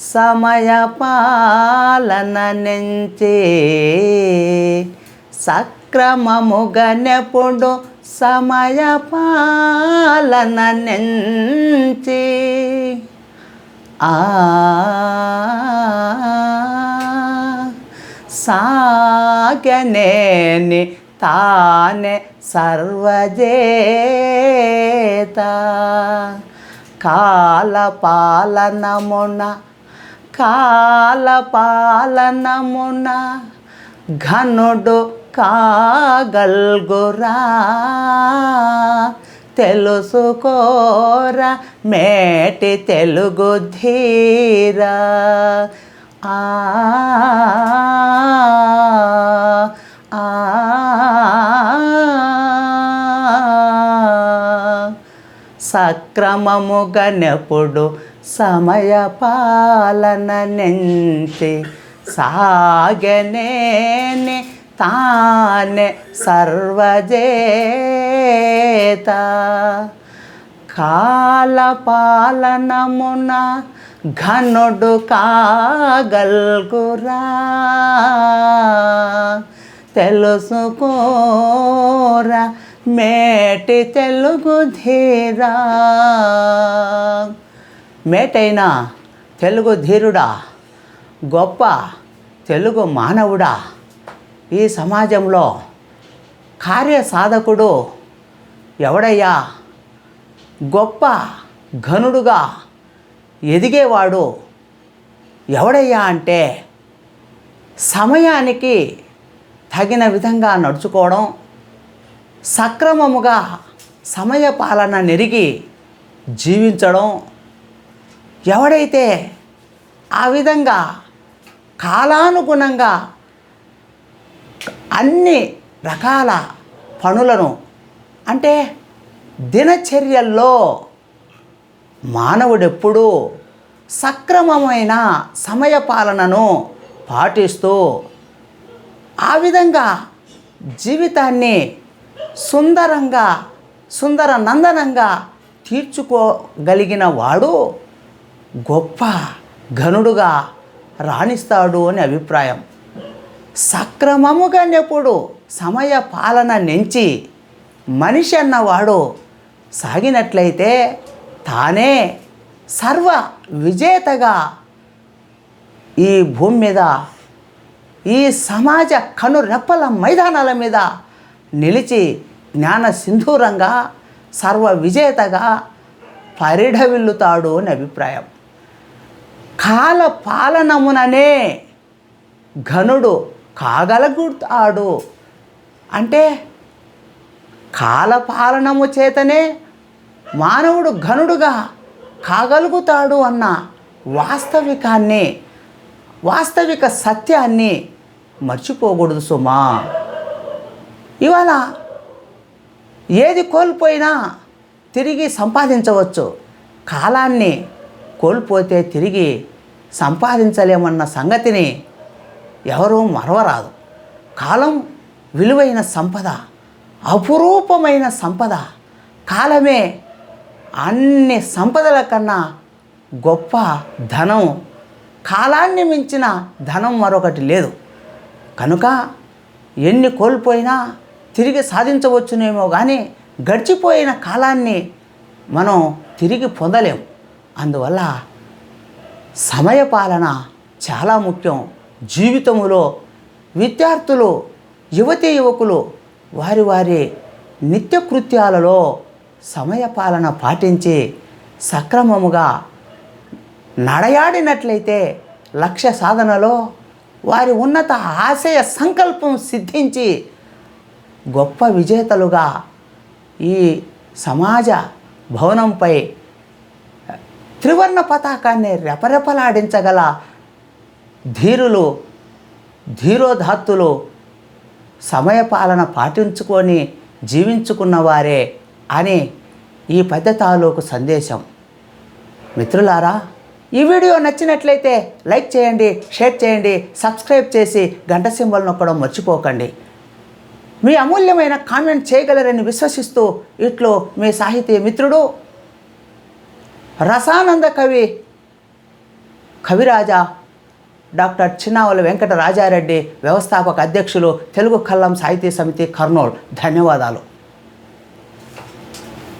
సక్రమముగా నెప్పుడు సమయ పాలన నెంచి సమయ పాలన నెంచి ఆ సాగనేని తానే సర్వజేత. కాలపాలనమున కాలపాలనమున ఘనుడు కాగల్గురా. తెలుసుకోరా మేటి తెలుగు ధీరా. ఆ ఆ సక్రమముగనెప్పుడు సమయ పాలన నెంచి సాగనేని తానే సర్వజేత. కాలపాలనమున ఘనుడు కాగల్గురా. తెలుసుకోరా మేటి తెలుగు ధీరా. మేటైన తెలుగు ధీరుడా గొప్ప తెలుగు మానవుడా. ఈ సమాజంలో కార్యసాధకుడు ఎవడయ్యా? గొప్ప ఘనుడుగా ఎదిగేవాడు ఎవడయ్యా అంటే సమయానికి తగిన విధంగా నడుచుకోవడం సక్రమముగా సమయ పాలన నెరిగి జీవించడం ఎవడైతే ఆ విధంగా కాలానుగుణంగా అన్ని రకాల పనులను అంటే దినచర్యల్లో మానవుడెప్పుడూ సక్రమమైన సమయపాలనను పాటిస్తూ ఆ విధంగా జీవితాన్ని సుందరంగా సుందర నందనంగా తీర్చుకోగలిగిన వాడు గొప్ప ఘనుడుగా రాణిస్తాడు అని అభిప్రాయం. సక్రమముగా ఎప్పుడు సమయ పాలన నెంచి మనిషి అన్నవాడు సాగినట్లయితే తానే సర్వ విజేతగా ఈ భూమి మీద ఈ సమాజ కనురెప్పల మైదానాల మీద నిలిచి జ్ఞాన సింధూరంగా సర్వ విజేతగా పరిఢవిల్లుతాడు అని అభిప్రాయం. కాల పాలనముననే ఘనుడు కాగలుగుతాడు అంటే కాలపాలనము చేతనే మానవుడు ఘనుడుగా కాగలుగుతాడు అన్న వాస్తవికాన్ని వాస్తవిక సత్యాన్ని మర్చిపోకూడదు సుమా. ఇవాళ ఏది కోల్పోయినా తిరిగి సంపాదించవచ్చు. కాలాన్ని కోల్పోతే తిరిగి సంపాదించలేమన్న సంగతిని ఎవరూ మరవరాదు. కాలం విలువైన సంపద అపురూపమైన సంపద కాలమే అన్ని సంపదల కన్నా గొప్ప ధనం కాలాన్ని మించిన ధనం మరొకటి లేదు. కనుక ఎన్ని కోల్పోయినా తిరిగి సాధించవచ్చునేమో కానీ గడిచిపోయిన కాలాన్ని మనం తిరిగి పొందలేం అందువల్ల సమయపాలన చాలా ముఖ్యం. జీవితములో విద్యార్థులు యువతి యువకులు వారి వారి నిత్యకృత్యాలలో సమయపాలన పాటించి సక్రమముగా నడయాడినట్లయితే లక్ష్య సాధనలో వారి ఉన్నత ఆశయ సంకల్పం సిద్ధించి గొప్ప విజేతలుగా ఈ సమాజ భవనంపై త్రివర్ణ పతాకాన్ని రెపరెపలాడించగల ధీరులు ధీరోధాత్తులు సమయపాలన పాటించుకొని జీవించుకున్నవారే అని ఈ పద్య తాలూకు సందేశం. మిత్రులారా ఈ వీడియో నచ్చినట్లయితే లైక్ చేయండి షేర్ చేయండి సబ్స్క్రైబ్ చేసి గంట సింబల్ నొక్కడం మర్చిపోకండి. మీ అమూల్యమైన కామెంట్ చేయగలరని విశ్వసిస్తూ ఇట్లో మీ సాహితీ మిత్రుడు రసానంద కవి కవిరాజా డాక్టర్ చిన్నావల వెంకట రాజారెడ్డి వ్యవస్థాపక అధ్యక్షులు తెలుగు కల్లం సాహితీ సమితి కర్నూలు. ధన్యవాదాలు.